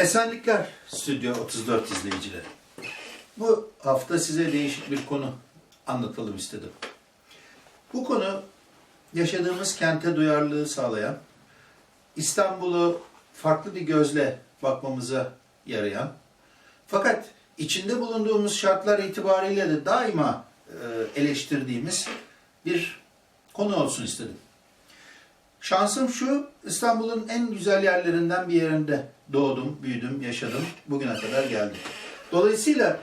Esenlikler Stüdyo 34 izleyicileri. Bu hafta size değişik bir konu anlatalım istedim. Bu konu yaşadığımız kente duyarlılığı sağlayan, İstanbul'u farklı bir gözle bakmamıza yarayan, fakat içinde bulunduğumuz şartlar itibariyle de daima e, eleştirdiğimiz bir konu olsun istedim. Şansım şu, İstanbul'un en güzel yerlerinden bir yerinde doğdum, büyüdüm, yaşadım. Bugüne kadar geldim. Dolayısıyla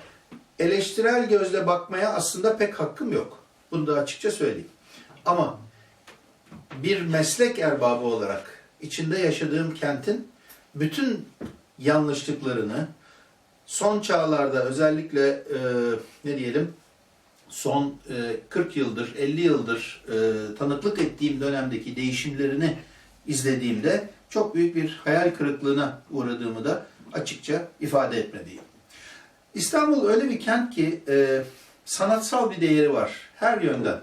eleştirel gözle bakmaya aslında pek hakkım yok. Bunu da açıkça söyleyeyim. Ama bir meslek erbabı olarak içinde yaşadığım kentin bütün yanlışlıklarını son çağlarda özellikle e, ne diyelim son e, 40 yıldır, 50 yıldır e, tanıklık ettiğim dönemdeki değişimlerini izlediğimde çok büyük bir hayal kırıklığına uğradığımı da açıkça ifade etmeliyim. İstanbul öyle bir kent ki e, sanatsal bir değeri var her yönden.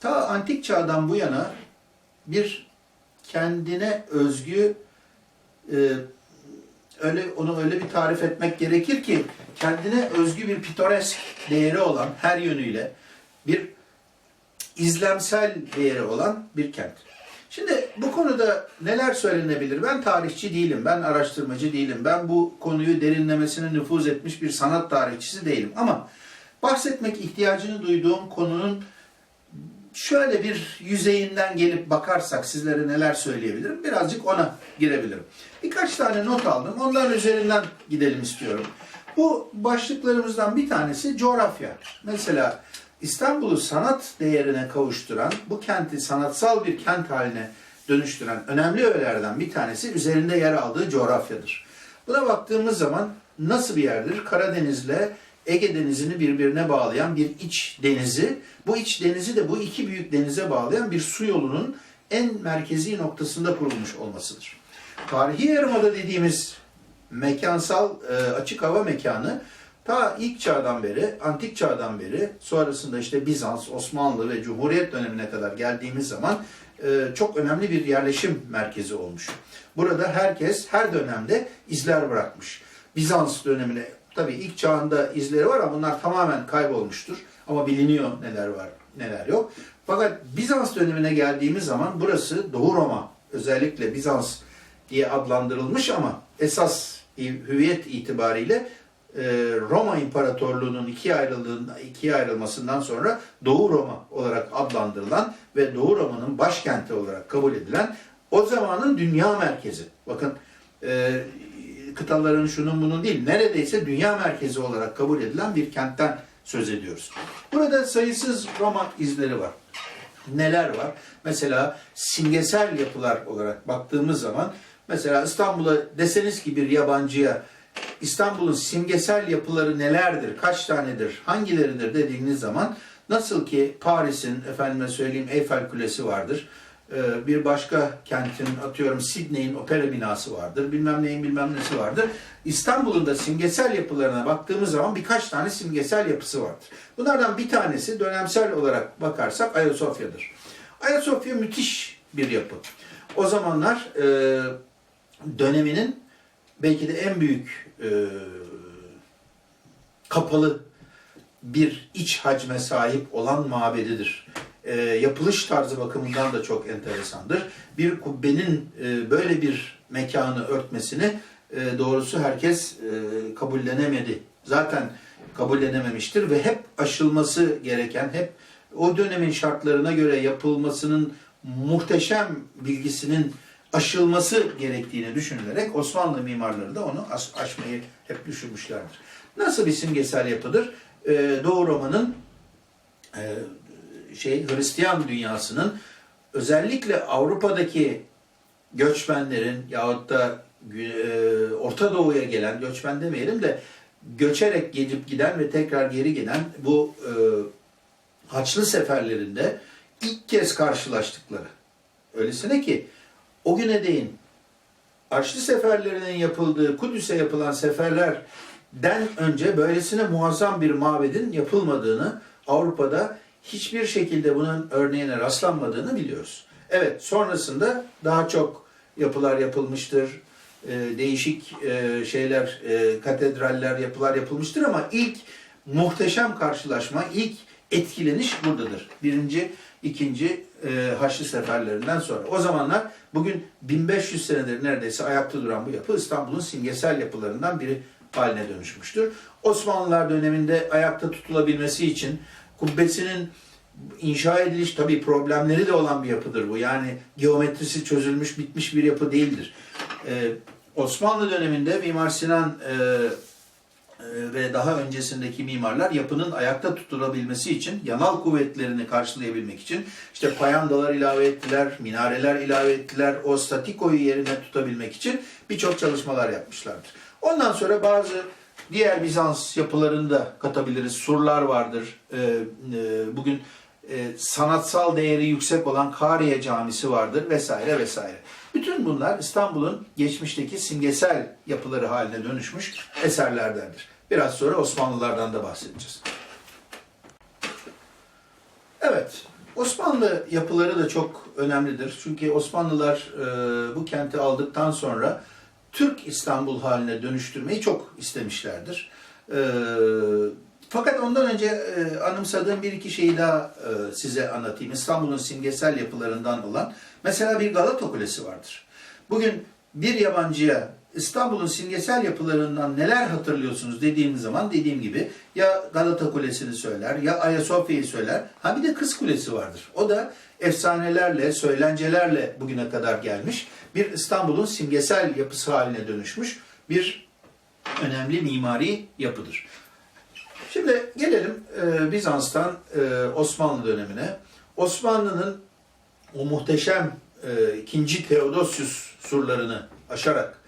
Ta antik çağdan bu yana bir kendine özgü e, öyle onu öyle bir tarif etmek gerekir ki kendine özgü bir pitoresk değeri olan her yönüyle bir izlemsel değeri olan bir kent. Şimdi bu konuda neler söylenebilir? Ben tarihçi değilim, ben araştırmacı değilim, ben bu konuyu derinlemesine nüfuz etmiş bir sanat tarihçisi değilim. Ama bahsetmek ihtiyacını duyduğum konunun şöyle bir yüzeyinden gelip bakarsak sizlere neler söyleyebilirim? Birazcık ona girebilirim. Birkaç tane not aldım. Onların üzerinden gidelim istiyorum. Bu başlıklarımızdan bir tanesi coğrafya. Mesela İstanbul'u sanat değerine kavuşturan, bu kenti sanatsal bir kent haline dönüştüren önemli öğelerden bir tanesi üzerinde yer aldığı coğrafyadır. Buna baktığımız zaman nasıl bir yerdir? Karadeniz'le Ege Denizi'ni birbirine bağlayan bir iç denizi, bu iç denizi de bu iki büyük denize bağlayan bir su yolunun en merkezi noktasında kurulmuş olmasıdır. Tarihi Yarımada dediğimiz mekansal e, açık hava mekanı ta ilk çağdan beri, antik çağdan beri, sonrasında işte Bizans, Osmanlı ve Cumhuriyet dönemine kadar geldiğimiz zaman e, çok önemli bir yerleşim merkezi olmuş. Burada herkes her dönemde izler bırakmış. Bizans dönemine tabii ilk çağında izleri var ama bunlar tamamen kaybolmuştur. Ama biliniyor neler var, neler yok. Fakat Bizans dönemine geldiğimiz zaman burası Doğu Roma, özellikle Bizans diye adlandırılmış ama esas hüviyet itibariyle e, Roma İmparatorluğu'nun ikiye ikiye ayrılmasından sonra Doğu Roma olarak adlandırılan ve Doğu Roma'nın başkenti olarak kabul edilen o zamanın dünya merkezi. Bakın e, kıtaların şunun bunun değil, neredeyse dünya merkezi olarak kabul edilen bir kentten söz ediyoruz. Burada sayısız Roma izleri var. Neler var? Mesela simgesel yapılar olarak baktığımız zaman mesela İstanbul'a deseniz ki bir yabancıya İstanbul'un simgesel yapıları nelerdir, kaç tanedir, hangileridir dediğiniz zaman nasıl ki Paris'in efendime söyleyeyim Eyfel Kulesi vardır. Ee, Bir başka kentin atıyorum Sidney'in opera binası vardır. Bilmem neyin bilmem nesi vardır. İstanbul'un da simgesel yapılarına baktığımız zaman birkaç tane simgesel yapısı vardır. Bunlardan bir tanesi dönemsel olarak bakarsak Ayasofya'dır. Ayasofya müthiş bir yapı. O zamanlar e, döneminin belki de en büyük e, kapalı bir iç hacme sahip olan mabedidir. E, yapılış tarzı bakımından da çok enteresandır. Bir kubbenin e, böyle bir mekanı örtmesini e, doğrusu herkes e, kabullenemedi. Zaten kabullenememiştir ve hep aşılması gereken, hep o dönemin şartlarına göre yapılmasının muhteşem bilgisinin aşılması gerektiğini düşünülerek Osmanlı mimarları da onu aş- aşmayı hep düşünmüşlerdir. Nasıl bir simgesel yapıdır? Ee, Doğu Roma'nın e, şey Hristiyan dünyasının özellikle Avrupa'daki göçmenlerin yahut da e, Orta Doğu'ya gelen göçmen demeyelim de göçerek gelip giden ve tekrar geri gelen bu e, Haçlı seferlerinde ilk kez karşılaştıkları. Öylesine ki o güne değin Haçlı seferlerinin yapıldığı Kudüs'e yapılan seferlerden önce böylesine muazzam bir mabedin yapılmadığını Avrupa'da hiçbir şekilde bunun örneğine rastlanmadığını biliyoruz. Evet sonrasında daha çok yapılar yapılmıştır. e, değişik e, şeyler, e, katedraller, yapılar yapılmıştır ama ilk muhteşem karşılaşma, ilk etkileniş buradadır. Birinci, ikinci e, Haçlı seferlerinden sonra. O zamanlar bugün 1500 senedir neredeyse ayakta duran bu yapı İstanbul'un simgesel yapılarından biri haline dönüşmüştür. Osmanlılar döneminde ayakta tutulabilmesi için kubbesinin inşa ediliş tabii problemleri de olan bir yapıdır bu. Yani geometrisi çözülmüş, bitmiş bir yapı değildir. Ee, Osmanlı döneminde Mimar Sinan e, e, ve daha öncesindeki mimarlar yapının ayakta tutulabilmesi için, yanal kuvvetlerini karşılayabilmek için işte payandalar ilave ettiler, minareler ilave ettiler, o statikoyu yerine tutabilmek için birçok çalışmalar yapmışlardır. Ondan sonra bazı diğer Bizans yapılarını da katabiliriz. Surlar vardır. Ee, e, bugün e, sanatsal değeri yüksek olan Kariye Camisi vardır vesaire vesaire. Bütün bunlar İstanbul'un geçmişteki simgesel yapıları haline dönüşmüş eserlerdendir. Biraz sonra Osmanlılardan da bahsedeceğiz. Evet, Osmanlı yapıları da çok önemlidir. Çünkü Osmanlılar e, bu kenti aldıktan sonra Türk İstanbul haline dönüştürmeyi çok istemişlerdir. E, fakat ondan önce e, anımsadığım bir iki şeyi daha e, size anlatayım. İstanbul'un simgesel yapılarından olan mesela bir Galata Kulesi vardır. Bugün bir yabancıya İstanbul'un simgesel yapılarından neler hatırlıyorsunuz dediğimiz zaman dediğim gibi ya Galata Kulesi'ni söyler ya Ayasofya'yı söyler. Ha bir de Kız Kulesi vardır. O da efsanelerle, söylencelerle bugüne kadar gelmiş bir İstanbul'un simgesel yapısı haline dönüşmüş bir önemli mimari yapıdır. Şimdi gelelim e, Bizans'tan e, Osmanlı dönemine. Osmanlı'nın o muhteşem e, ikinci Theodosius surlarını aşarak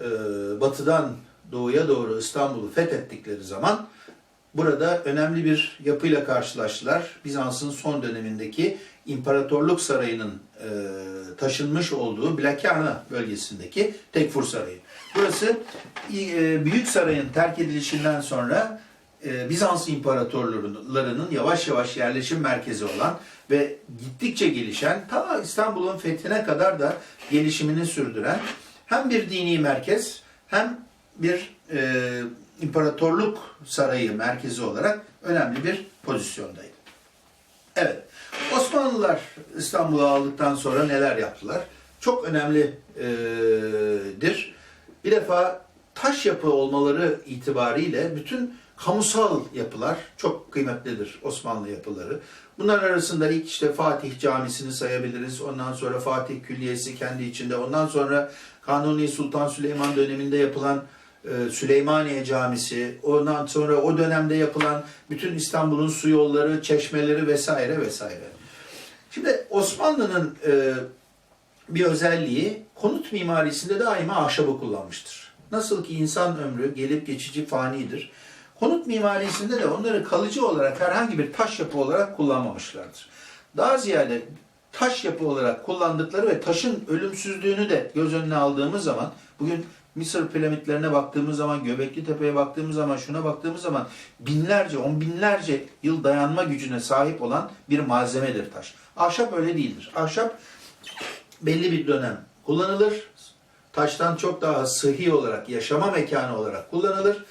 e, batıdan doğuya doğru İstanbul'u fethettikleri zaman burada önemli bir yapıyla karşılaştılar. Bizans'ın son dönemindeki İmparatorluk Sarayı'nın e, taşınmış olduğu Blakarna bölgesindeki Tekfur Sarayı. Burası e, Büyük Saray'ın terk edilişinden sonra e, Bizans imparatorlarının yavaş yavaş yerleşim merkezi olan ve gittikçe gelişen ta İstanbul'un fethine kadar da gelişimini sürdüren hem bir dini merkez hem bir e, imparatorluk sarayı merkezi olarak önemli bir pozisyondaydı. Evet, Osmanlılar İstanbul'u aldıktan sonra neler yaptılar? Çok önemlidir. Bir defa taş yapı olmaları itibariyle bütün kamusal yapılar çok kıymetlidir Osmanlı yapıları. Bunlar arasında ilk işte Fatih Camisi'ni sayabiliriz. Ondan sonra Fatih Külliyesi kendi içinde. Ondan sonra Kanuni Sultan Süleyman döneminde yapılan e, Süleymaniye Camisi. Ondan sonra o dönemde yapılan bütün İstanbul'un su yolları, çeşmeleri vesaire vesaire. Şimdi Osmanlı'nın e, bir özelliği konut mimarisinde daima ahşabı kullanmıştır. Nasıl ki insan ömrü gelip geçici fanidir. Konut mimarisinde de onları kalıcı olarak herhangi bir taş yapı olarak kullanmamışlardır. Daha ziyade taş yapı olarak kullandıkları ve taşın ölümsüzlüğünü de göz önüne aldığımız zaman bugün Mısır piramitlerine baktığımız zaman, Göbekli Tepe'ye baktığımız zaman, şuna baktığımız zaman binlerce, on binlerce yıl dayanma gücüne sahip olan bir malzemedir taş. Ahşap öyle değildir. Ahşap belli bir dönem kullanılır. Taştan çok daha sıhhi olarak, yaşama mekanı olarak kullanılır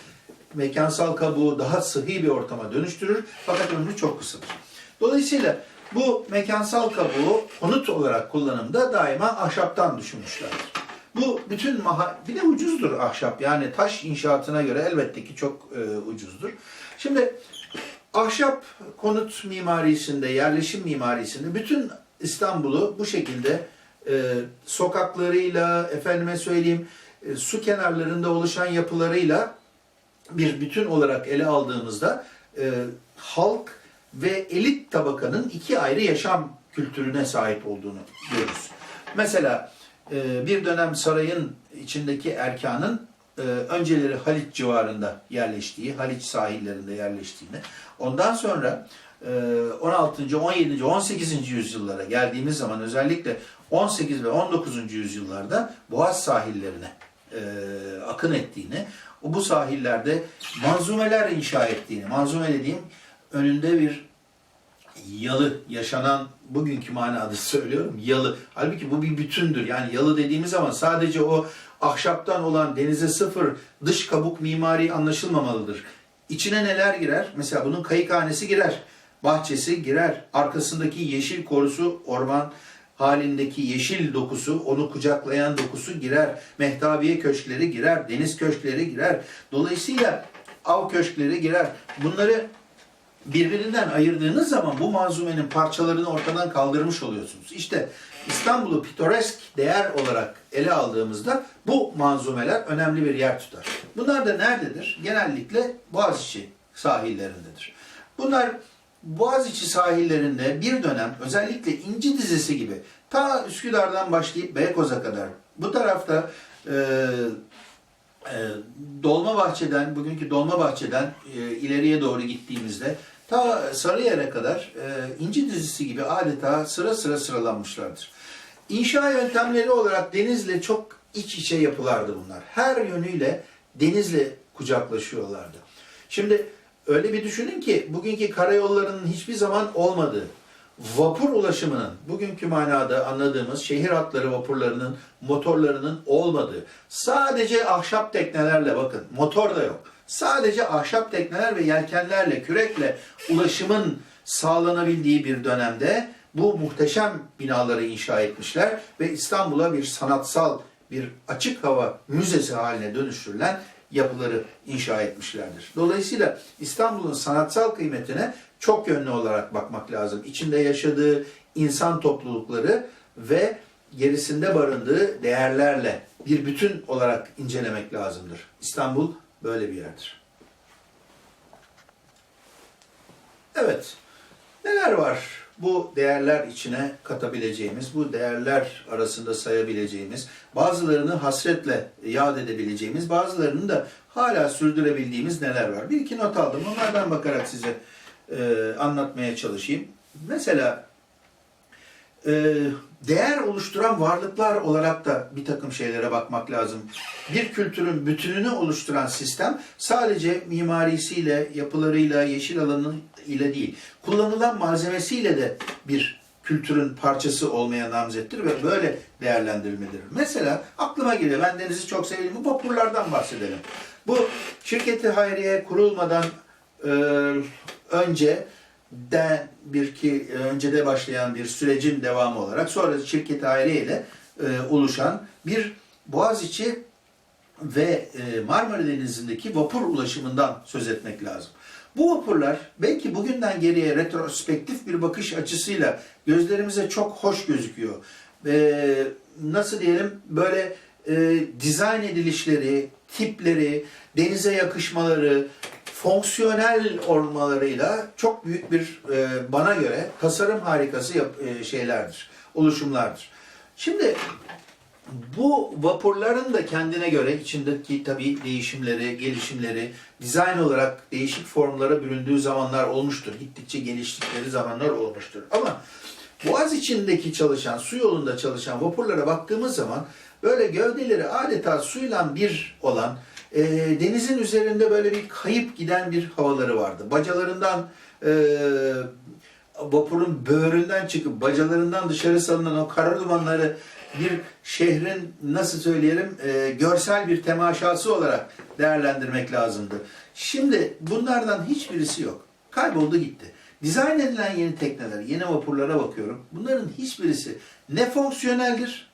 mekansal kabuğu daha sıhhi bir ortama dönüştürür fakat ömrü çok kısadır. Dolayısıyla bu mekansal kabuğu konut olarak kullanımda daima ahşaptan düşünmüşlerdir. Bu bütün maha bir de ucuzdur ahşap yani taş inşaatına göre elbette ki çok e, ucuzdur. Şimdi ahşap konut mimarisinde, yerleşim mimarisinde bütün İstanbul'u bu şekilde e, sokaklarıyla, efendime söyleyeyim, e, su kenarlarında oluşan yapılarıyla bir bütün olarak ele aldığımızda e, halk ve elit tabakanın iki ayrı yaşam kültürüne sahip olduğunu görürüz. Mesela e, bir dönem sarayın içindeki erkanın e, önceleri Haliç civarında yerleştiği, Haliç sahillerinde yerleştiğini, ondan sonra e, 16. 17. 18. yüzyıllara geldiğimiz zaman özellikle 18 ve 19. yüzyıllarda Boğaz sahillerine e, akın ettiğini, bu sahillerde manzumeler inşa ettiğini, manzume dediğim önünde bir yalı yaşanan bugünkü manada söylüyorum yalı. Halbuki bu bir bütündür. Yani yalı dediğimiz zaman sadece o ahşaptan olan denize sıfır dış kabuk mimari anlaşılmamalıdır. İçine neler girer? Mesela bunun kayıkhanesi girer. Bahçesi girer. Arkasındaki yeşil korusu orman halindeki yeşil dokusu, onu kucaklayan dokusu girer. Mehtabiye köşkleri girer. Deniz köşkleri girer. Dolayısıyla av köşkleri girer. Bunları birbirinden ayırdığınız zaman bu manzumenin parçalarını ortadan kaldırmış oluyorsunuz. İşte İstanbul'u pitoresk değer olarak ele aldığımızda bu manzumeler önemli bir yer tutar. Bunlar da nerededir? Genellikle Boğaziçi sahillerindedir. Bunlar Boğaziçi sahillerinde bir dönem özellikle İnci dizisi gibi ta Üsküdar'dan başlayıp Beykoz'a kadar bu tarafta e, e, Dolmabahçe'den, bugünkü Dolmabahçe'den e, ileriye doğru gittiğimizde ta Sarıyer'e kadar e, İnci dizisi gibi adeta sıra sıra sıralanmışlardır. İnşa yöntemleri olarak denizle çok iç içe yapılardı bunlar. Her yönüyle denizle kucaklaşıyorlardı. Şimdi öyle bir düşünün ki bugünkü karayollarının hiçbir zaman olmadığı, vapur ulaşımının bugünkü manada anladığımız şehir hatları vapurlarının motorlarının olmadığı, sadece ahşap teknelerle bakın motor da yok. Sadece ahşap tekneler ve yelkenlerle, kürekle ulaşımın sağlanabildiği bir dönemde bu muhteşem binaları inşa etmişler ve İstanbul'a bir sanatsal, bir açık hava müzesi haline dönüştürülen yapıları inşa etmişlerdir. Dolayısıyla İstanbul'un sanatsal kıymetine çok yönlü olarak bakmak lazım. İçinde yaşadığı insan toplulukları ve gerisinde barındığı değerlerle bir bütün olarak incelemek lazımdır. İstanbul böyle bir yerdir. Evet, neler var bu değerler içine katabileceğimiz, bu değerler arasında sayabileceğimiz, bazılarını hasretle yad edebileceğimiz, bazılarını da hala sürdürebildiğimiz neler var? Bir iki not aldım, onlardan bakarak size e, anlatmaya çalışayım. Mesela e, değer oluşturan varlıklar olarak da bir takım şeylere bakmak lazım. Bir kültürün bütününü oluşturan sistem sadece mimarisiyle, yapılarıyla, yeşil alanı ile değil, kullanılan malzemesiyle de bir kültürün parçası olmaya namzettir ve böyle değerlendirilmelidir. Mesela aklıma geliyor, ben denizi çok bu vapurlardan bahsedelim. Bu şirketi hayriye kurulmadan e, önce de bir ki öncede başlayan bir sürecin devamı olarak sonra şirket aileyle e, oluşan bir Boğaziçi ve e, Marmara Denizi'ndeki vapur ulaşımından söz etmek lazım. Bu vapurlar belki bugünden geriye retrospektif bir bakış açısıyla gözlerimize çok hoş gözüküyor. E, nasıl diyelim böyle e, dizayn edilişleri, tipleri, denize yakışmaları, fonksiyonel olmalarıyla çok büyük bir e, bana göre tasarım harikası yap, e, şeylerdir, oluşumlardır. Şimdi bu vapurların da kendine göre içindeki tabii değişimleri, gelişimleri, dizayn olarak değişik formlara büründüğü zamanlar olmuştur. Gittikçe geliştikleri zamanlar olmuştur. Ama Boğaz içindeki çalışan, su yolunda çalışan vapurlara baktığımız zaman böyle gövdeleri adeta suyla bir olan, e, denizin üzerinde böyle bir kayıp giden bir havaları vardı. Bacalarından e, vapurun böğründen çıkıp bacalarından dışarı salınan o kara dumanları bir şehrin nasıl söyleyelim e, görsel bir temaşası olarak değerlendirmek lazımdı. Şimdi bunlardan hiçbirisi yok. Kayboldu gitti. Dizayn edilen yeni tekneler, yeni vapurlara bakıyorum. Bunların hiçbirisi ne fonksiyoneldir,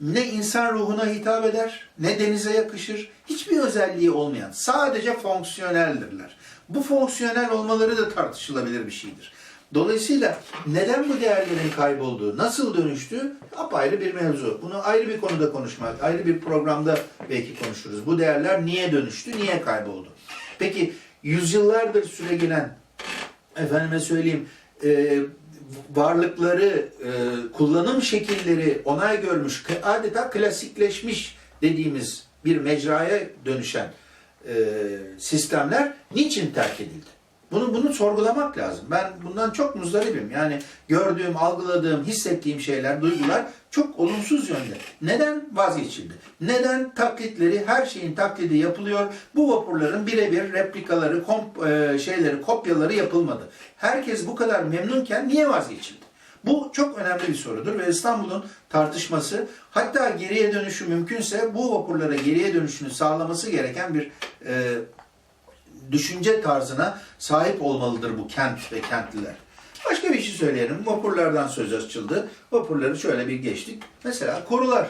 ne insan ruhuna hitap eder, ne denize yakışır. Hiçbir özelliği olmayan, sadece fonksiyoneldirler. Bu fonksiyonel olmaları da tartışılabilir bir şeydir. Dolayısıyla neden bu değerlerin kaybolduğu, nasıl dönüştüğü apayrı bir mevzu. Bunu ayrı bir konuda konuşmak, ayrı bir programda belki konuşuruz. Bu değerler niye dönüştü, niye kayboldu? Peki yüzyıllardır süre gelen, efendime söyleyeyim, e, varlıkları, e, kullanım şekilleri onay görmüş, adeta klasikleşmiş dediğimiz bir mecraya dönüşen e, sistemler niçin terk edildi? Bunu bunu sorgulamak lazım. Ben bundan çok muzdaribim. Yani gördüğüm, algıladığım, hissettiğim şeyler, duygular çok olumsuz yönde. Neden vazgeçildi? Neden taklitleri, her şeyin taklidi yapılıyor? Bu vapurların birebir replikaları, komp, e, şeyleri, kopyaları yapılmadı. Herkes bu kadar memnunken niye vazgeçildi? Bu çok önemli bir sorudur ve İstanbul'un tartışması hatta geriye dönüşü mümkünse bu vapurlara geriye dönüşünü sağlaması gereken bir e, düşünce tarzına sahip olmalıdır bu kent ve kentliler. Başka bir şey söyleyelim. Vapurlardan söz açıldı. Vapurları şöyle bir geçtik. Mesela korular.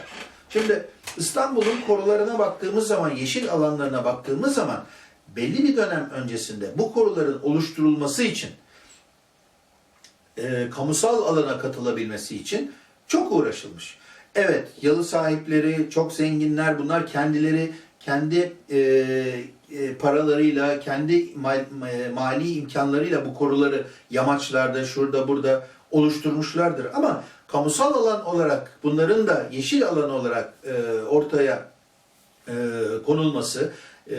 Şimdi İstanbul'un korularına baktığımız zaman, yeşil alanlarına baktığımız zaman belli bir dönem öncesinde bu koruların oluşturulması için e, kamusal alana katılabilmesi için çok uğraşılmış. Evet, yalı sahipleri, çok zenginler, bunlar kendileri kendi e, e, paralarıyla, kendi ma- e, mali imkanlarıyla bu koruları yamaçlarda, şurada, burada oluşturmuşlardır. Ama kamusal alan olarak, bunların da yeşil alan olarak e, ortaya e, konulması, e,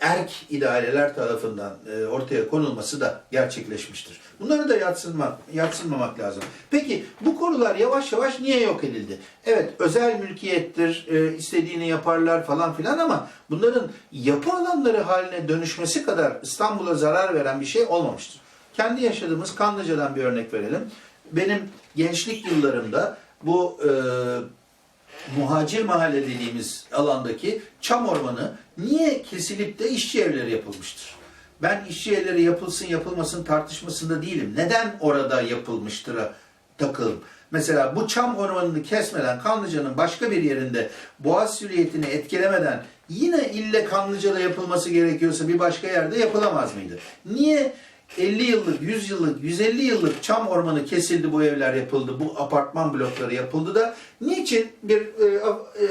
erk idareler tarafından e, ortaya konulması da gerçekleşmiştir. Bunları da yatsınmak, yatsınmamak lazım. Peki bu konular yavaş yavaş niye yok edildi? Evet özel mülkiyettir, e, istediğini yaparlar falan filan ama bunların yapı alanları haline dönüşmesi kadar İstanbul'a zarar veren bir şey olmamıştır. Kendi yaşadığımız Kanlıca'dan bir örnek verelim. Benim gençlik yıllarımda bu e, muhacir mahalle dediğimiz alandaki çam ormanı niye kesilip de işçi evleri yapılmıştır? Ben işçi evleri yapılsın yapılmasın tartışmasında değilim. Neden orada yapılmıştır'a takılım. Mesela bu çam ormanını kesmeden Kanlıca'nın başka bir yerinde boğaz silüetini etkilemeden yine ille Kanlıca'da yapılması gerekiyorsa bir başka yerde yapılamaz mıydı? Niye 50 yıllık, 100 yıllık, 150 yıllık çam ormanı kesildi, bu evler yapıldı, bu apartman blokları yapıldı da niçin bir e, e,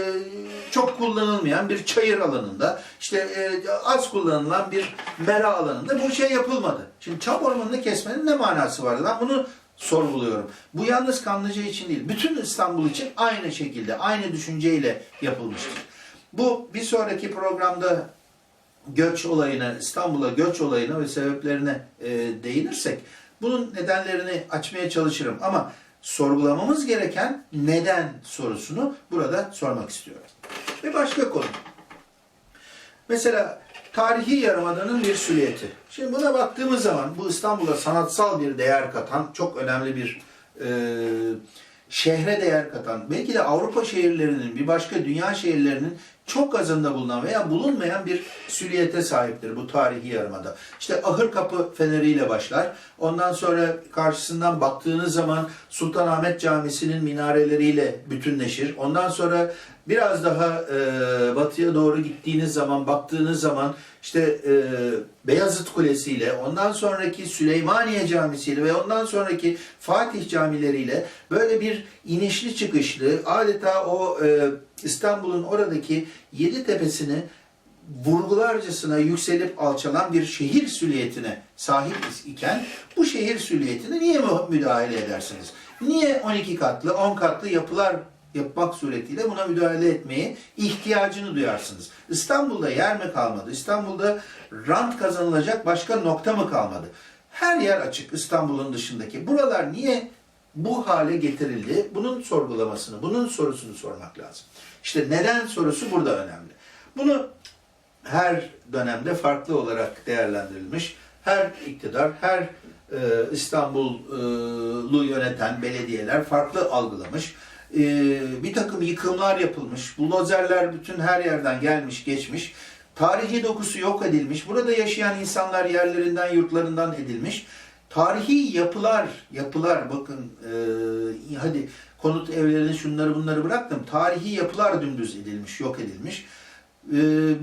çok kullanılmayan bir çayır alanında, işte e, az kullanılan bir mera alanında bu şey yapılmadı? Şimdi çam ormanını kesmenin ne manası vardı? Ben bunu sorguluyorum. Bu yalnız Kanlıca için değil, bütün İstanbul için aynı şekilde, aynı düşünceyle yapılmıştır. Bu bir sonraki programda göç olayına, İstanbul'a göç olayına ve sebeplerine e, değinirsek bunun nedenlerini açmaya çalışırım. Ama sorgulamamız gereken neden sorusunu burada sormak istiyorum. Ve başka konu. Mesela tarihi yarımadanın bir süliyeti. Şimdi buna baktığımız zaman bu İstanbul'a sanatsal bir değer katan çok önemli bir e, şehre değer katan, belki de Avrupa şehirlerinin, bir başka dünya şehirlerinin çok azında bulunan veya bulunmayan bir süliyete sahiptir bu tarihi yarımada. İşte Ahır Kapı feneriyle başlar. Ondan sonra karşısından baktığınız zaman Sultanahmet Camisi'nin minareleriyle bütünleşir. Ondan sonra biraz daha e, batıya doğru gittiğiniz zaman, baktığınız zaman işte e, Beyazıt Kulesi ile, ondan sonraki Süleymaniye Camisi ile ve ondan sonraki Fatih camileriyle böyle bir inişli çıkışlı adeta o e, İstanbul'un oradaki yedi tepesini vurgularcasına yükselip alçalan bir şehir süliyetine sahip iken bu şehir süliyetine niye müdahale edersiniz? Niye 12 katlı, 10 katlı yapılar yapmak suretiyle buna müdahale etmeye ihtiyacını duyarsınız. İstanbul'da yer mi kalmadı? İstanbul'da rant kazanılacak başka nokta mı kalmadı? Her yer açık İstanbul'un dışındaki. Buralar niye bu hale getirildi? Bunun sorgulamasını, bunun sorusunu sormak lazım. İşte neden sorusu burada önemli. Bunu her dönemde farklı olarak değerlendirilmiş. Her iktidar, her e, İstanbul'u yöneten belediyeler farklı algılamış. E, bir takım yıkımlar yapılmış. Buldozerler bütün her yerden gelmiş, geçmiş. Tarihi dokusu yok edilmiş. Burada yaşayan insanlar yerlerinden, yurtlarından edilmiş. Tarihi yapılar, yapılar bakın e, hadi konut evlerini şunları bunları bıraktım. Tarihi yapılar dümdüz edilmiş, yok edilmiş. E,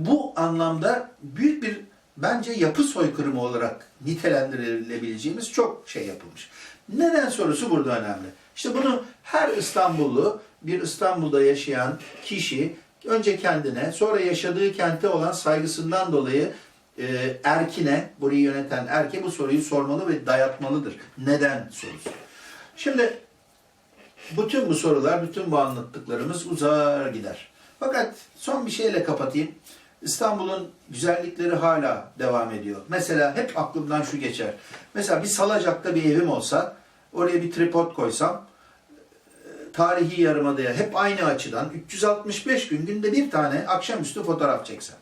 bu anlamda büyük bir bence yapı soykırımı olarak nitelendirilebileceğimiz çok şey yapılmış. Neden sorusu burada önemli. İşte bunu her İstanbullu, bir İstanbul'da yaşayan kişi önce kendine, sonra yaşadığı kente olan saygısından dolayı e, erkine, burayı yöneten erke bu soruyu sormalı ve dayatmalıdır. Neden sorusu. Şimdi bütün bu sorular, bütün bu anlattıklarımız uzar gider. Fakat son bir şeyle kapatayım. İstanbul'un güzellikleri hala devam ediyor. Mesela hep aklımdan şu geçer. Mesela bir Salacak'ta bir evim olsa, oraya bir tripod koysam, tarihi yarımadaya hep aynı açıdan 365 gün günde bir tane akşamüstü fotoğraf çeksem.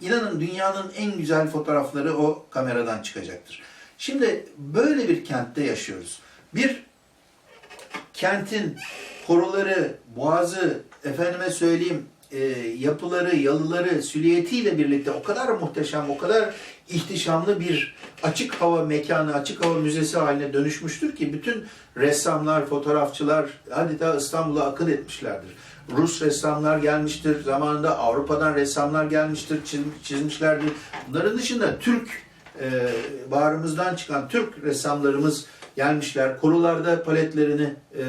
İnanın dünyanın en güzel fotoğrafları o kameradan çıkacaktır. Şimdi böyle bir kentte yaşıyoruz. Bir kentin koruları, boğazı, efendime söyleyeyim e, yapıları, yalıları, süliyetiyle birlikte o kadar muhteşem, o kadar ihtişamlı bir açık hava mekanı, açık hava müzesi haline dönüşmüştür ki bütün ressamlar, fotoğrafçılar adeta İstanbul'a akın etmişlerdir. Rus ressamlar gelmiştir, zamanında Avrupa'dan ressamlar gelmiştir, çiz- çizmişlerdir. Bunların dışında Türk, e, bağrımızdan çıkan Türk ressamlarımız gelmişler. Korularda paletlerini, e,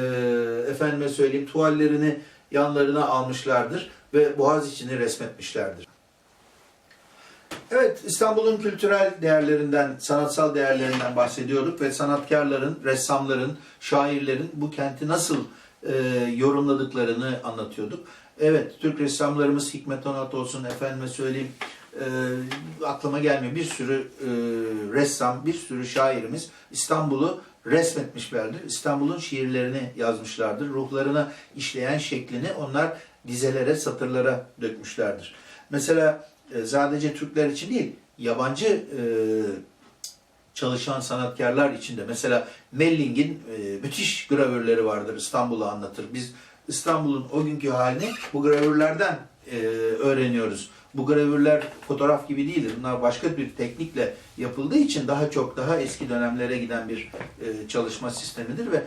efendime söyleyeyim tuvallerini yanlarına almışlardır ve Boğaziçi'ni resmetmişlerdir. Evet, İstanbul'un kültürel değerlerinden, sanatsal değerlerinden bahsediyorduk ve sanatkarların, ressamların, şairlerin bu kenti nasıl e, yorumladıklarını anlatıyorduk. Evet, Türk ressamlarımız Hikmet Onat olsun, efendime söyleyeyim, e, aklıma gelmiyor. Bir sürü e, ressam, bir sürü şairimiz İstanbul'u resmetmişlerdir. İstanbul'un şiirlerini yazmışlardır. Ruhlarına işleyen şeklini onlar dizelere, satırlara dökmüşlerdir. Mesela e, sadece Türkler için değil, yabancı e, çalışan sanatkarlar için de mesela Melling'in e, müthiş gravürleri vardır İstanbul'u anlatır. Biz İstanbul'un o günkü halini bu gravürlerden e, öğreniyoruz. Bu gravürler fotoğraf gibi değildir. Bunlar başka bir teknikle yapıldığı için daha çok daha eski dönemlere giden bir e, çalışma sistemidir ve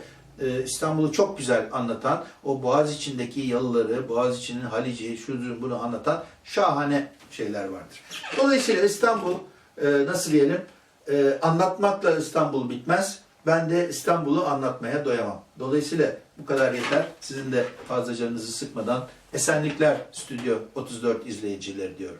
İstanbul'u çok güzel anlatan, o Boğaz içindeki yalıları, Boğaz içinin Halici, şudur bunu anlatan şahane şeyler vardır. Dolayısıyla İstanbul nasıl diyelim e, anlatmakla İstanbul bitmez. Ben de İstanbul'u anlatmaya doyamam. Dolayısıyla bu kadar yeter. Sizin de fazla canınızı sıkmadan esenlikler Stüdyo 34 izleyicileri diyorum.